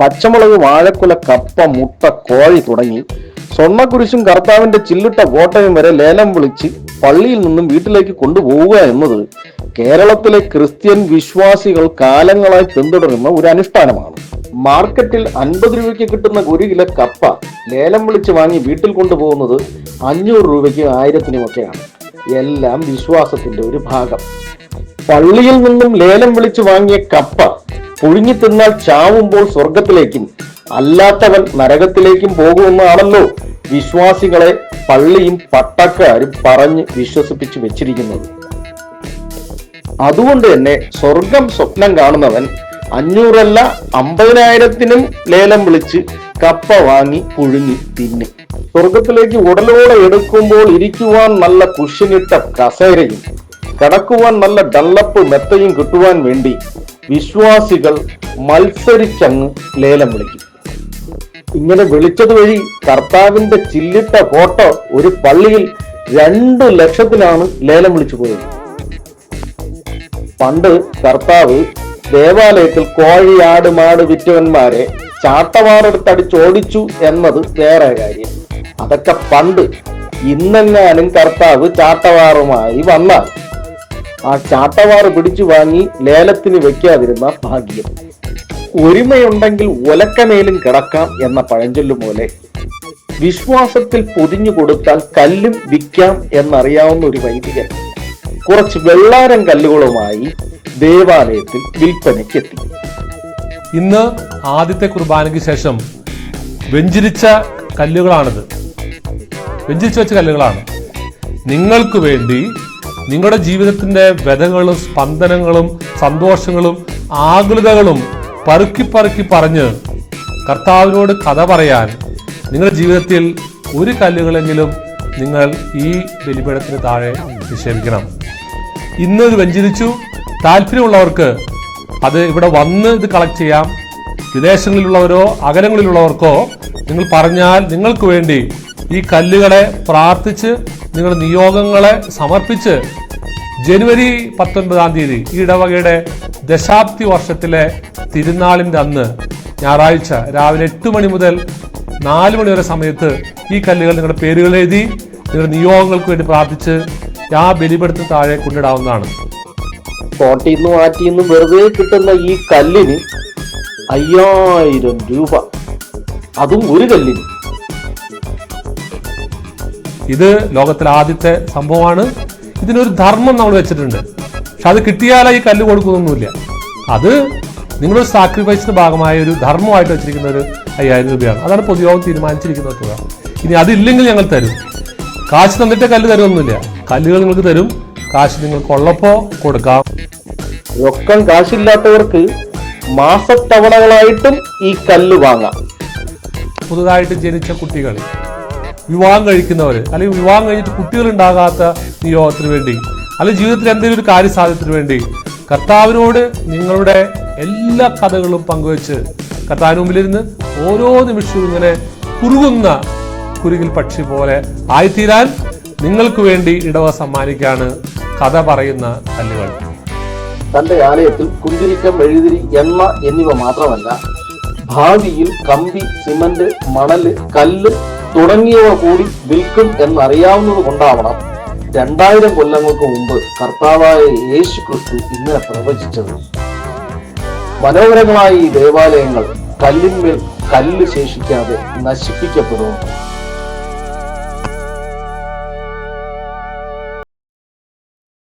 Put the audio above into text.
പച്ചമുളക് വാഴക്കുല കപ്പ മുട്ട കോഴി തുടങ്ങി സ്വർണക്കുരിശും കർത്താവിന്റെ ചില്ലിട്ട കോട്ടയം വരെ ലേലം വിളിച്ച് പള്ളിയിൽ നിന്നും വീട്ടിലേക്ക് കൊണ്ടുപോവുക എന്നത് കേരളത്തിലെ ക്രിസ്ത്യൻ വിശ്വാസികൾ കാലങ്ങളായി പിന്തുടരുന്ന ഒരു അനുഷ്ഠാനമാണ്. മാർക്കറ്റിൽ അൻപത് രൂപയ്ക്ക് കിട്ടുന്ന ഒരു കിലോ കപ്പ ലേലം വിളിച്ച് വാങ്ങി വീട്ടിൽ കൊണ്ടുപോകുന്നത് അഞ്ഞൂറ് രൂപയ്ക്ക് ആയിരത്തിനുമൊക്കെയാണ്. എല്ലാം വിശ്വാസത്തിന്റെ ഒരു ഭാഗം. പള്ളിയിൽ നിന്നും ലേലം വിളിച്ച് വാങ്ങിയ കപ്പ പുഴുങ്ങി തിന്നാൽ ചാവുമ്പോൾ സ്വർഗത്തിലേക്കും അല്ലാത്തവൻ നരകത്തിലേക്കും പോകുമെന്നാണല്ലോ വിശ്വാസികളെ പള്ളിയും പട്ടക്കാരും പറഞ്ഞ് വിശ്വസിപ്പിച്ചു വെച്ചിരിക്കുന്നത്. അതുകൊണ്ട് തന്നെ സ്വർഗം സ്വപ്നം കാണുന്നവൻ അഞ്ഞൂറല്ല അമ്പതിനായിരത്തിനും ലേലം വിളിച്ച് കപ്പ വാങ്ങി പുഴുങ്ങി തിന്നും. സ്വർഗത്തിലേക്ക് ഉടലോടെ എടുക്കുമ്പോൾ ഇരിക്കുവാൻ നല്ല കുഷിനിട്ട കസേരയും കടക്കുവാൻ നല്ല ഡള്ളപ്പ് മെത്തയും കിട്ടുവാൻ വേണ്ടി വിശ്വാസികൾ മത്സരിച്ചങ്ങ് ലേലം വിളിക്കും. ഇങ്ങനെ വിളിച്ചത് വഴി കർത്താവിന്റെ ചില്ലിട്ട ഫോട്ടോ ഒരു പള്ളിയിൽ രണ്ടു ലക്ഷത്തിലാണ് ലേലം വിളിച്ചു പോയത്. പണ്ട് കർത്താവ് ദേവാലയത്തിൽ കോഴിയാട് മാട് വിറ്റവന്മാരെ ചാട്ടവാറെടുത്തടിച്ചോടിച്ചു എന്നത് വേറെ കാര്യം. അതൊക്കെ പണ്ട് ഇന്നെങ്ങാനും കർത്താവ് ചാട്ടവാറുമായി വന്നാൽ ആ ചാട്ടവാറ് പിടിച്ചു വാങ്ങി ലേലത്തിന് വെക്കാതിരുന്ന ഭാഗ്യം. ഒരുമയുണ്ടെങ്കിൽ ഒലക്കമേലും കിടക്കാം എന്ന പഴഞ്ചൊല്ലു പോലെ. വിശ്വാസത്തിൽ പൊതിഞ്ഞു കൊടുത്താൽ കല്ലും വിൽക്കാം എന്നറിയാവുന്ന ഒരു വൈദികൻ കുറച്ച് വെള്ളാരം കല്ലുകളുമായി ദേവാലയത്തിൽ വിൽപ്പനയ്ക്കെത്തി ഇന്ന് ആദ്യത്തെ കുർബാനയ്ക്ക് ശേഷം വെഞ്ചിരിച്ച കല്ലുകളാണിത്. വെഞ്ചിരിച്ചു വെച്ച കല്ലുകളാണ്. നിങ്ങൾക്ക് വേണ്ടി നിങ്ങളുടെ ജീവിതത്തിന്റെ വ്യതകളും സ്പന്ദനങ്ങളും സന്തോഷങ്ങളും ആകുലതകളും പറുക്കി പറുക്കി പറഞ്ഞ് കർത്താവിനോട് കഥ പറയാൻ നിങ്ങളുടെ ജീവിതത്തിൽ ഒരു കല്ലുകളെങ്കിലും നിങ്ങൾ ഈ ബലിപീഠത്തിന് താഴെ നിക്ഷേപിക്കണം. ഇന്ന് ഇത് വെഞ്ചരിച്ചു. താല്പര്യമുള്ളവർക്ക് അത് ഇവിടെ വന്ന് ഇത് കളക്ട് ചെയ്യാം. വിദേശങ്ങളിലുള്ളവരോ അകലങ്ങളിലുള്ളവർക്കോ നിങ്ങൾ പറഞ്ഞാൽ നിങ്ങൾക്ക് വേണ്ടി ഈ കല്ലുകളെ പ്രാർത്ഥിച്ച് നിങ്ങളുടെ നിയോഗങ്ങളെ സമർപ്പിച്ച് ജനുവരി പത്തൊൻപതാം തീയതി ഈ ഇടവകയുടെ ദശാബ്ദി വർഷത്തിലെ തിരുനാളിന്റെ അന്ന് ഞായറാഴ്ച രാവിലെ എട്ട് മണി മുതൽ നാല് മണി വരെ സമയത്ത് ഈ കല്ലുകൾ നിങ്ങളുടെ പേരുകൾ എഴുതി നിങ്ങളുടെ നിയോഗങ്ങൾക്ക് വേണ്ടി പ്രാർത്ഥിച്ച് ആ ബലിപെടുത്ത് താഴെ കൊണ്ടിടാവുന്നതാണ്. മാറ്റിയിൽ നിന്ന് വെറുതെ കിട്ടുന്ന ഈ കല്ലിന് അയ്യായിരം രൂപ. അതും ഒരു കല്ലിന്. ഇത് ലോകത്തിലെ ആദ്യത്തെ സംഭവമാണ്. ഇതിനൊരു ധർമ്മം നമ്മൾ വെച്ചിട്ടുണ്ട്. പക്ഷെ അത് കിട്ടിയാലേ ഈ കല്ല് കൊടുക്കുന്നൊന്നുമില്ല. അത് നിങ്ങളൊരു സാക്രിഫൈസിന്റെ ഭാഗമായ ഒരു ധർമ്മമായിട്ട് വെച്ചിരിക്കുന്ന ഒരു അയ്യായിരം രൂപയാണ്. അതാണ് പൊതുയോഗം തീരുമാനിച്ചിരിക്കുന്ന തുക. ഇനി അതില്ലെങ്കിൽ ഞങ്ങൾ തരും. കാശ് തന്നിട്ട് കല്ല് തരുമൊന്നുമില്ല കല്ലുകൾ നിങ്ങൾക്ക് തരും. കാശ് നിങ്ങൾക്ക് ഉള്ളപ്പോ കൊടുക്കാം. രൊക്കം കാശില്ലാത്തവർക്ക് മാസത്തവണകളായിട്ടും ഈ കല്ല് വാങ്ങാം. പുതുതായിട്ട് ജനിച്ച കുട്ടികൾ വിവാഹം കഴിക്കുന്നവർ അല്ലെങ്കിൽ വിവാഹം കഴിഞ്ഞിട്ട് കുട്ടികൾ ഉണ്ടാകാത്ത നിയോഗത്തിന് വേണ്ടി അല്ലെങ്കിൽ ജീവിതത്തിൽ എന്തെങ്കിലും ഒരു കാര്യസാധ്യത്തിന് വേണ്ടി കർത്താവിനോട് നിങ്ങളുടെ എല്ലാ കഥകളും പങ്കുവെച്ച് കർത്താവിന് മുമ്പിലിരുന്ന് ഓരോ നിമിഷവും ഇങ്ങനെ കുറുകുന്ന കുരുകിൽ പക്ഷി പോലെ ആയിത്തീരാൻ നിങ്ങൾക്ക് വേണ്ടി ഇടവ സമ്മാനിക്കാണ് കഥ പറയുന്ന കല്ലുകൾ. തന്റെ ആലയത്തിൽ കുന്തിരിക്കം മെഴുതിരി എണ്ണ എന്നിവ മാത്രമല്ല ഭാവിയിൽ കമ്പി സിമന്റ് മണൽ കല്ല് തുടങ്ങിയവ കൂടി വിൽക്കും എന്നറിയാവുന്നത് കൊണ്ടാവണം രണ്ടായിരം കൊല്ലങ്ങൾക്ക് മുമ്പ് കർത്താവായ യേശു ക്രിസ്തു ഇങ്ങനെ പ്രവചിച്ചത്. മനോഹരങ്ങളായ ഈ ദേവാലയങ്ങൾ കല്ലിന്മേൽ കല്ല് ശേഷിക്കാതെ നശിപ്പിക്കപ്പെടും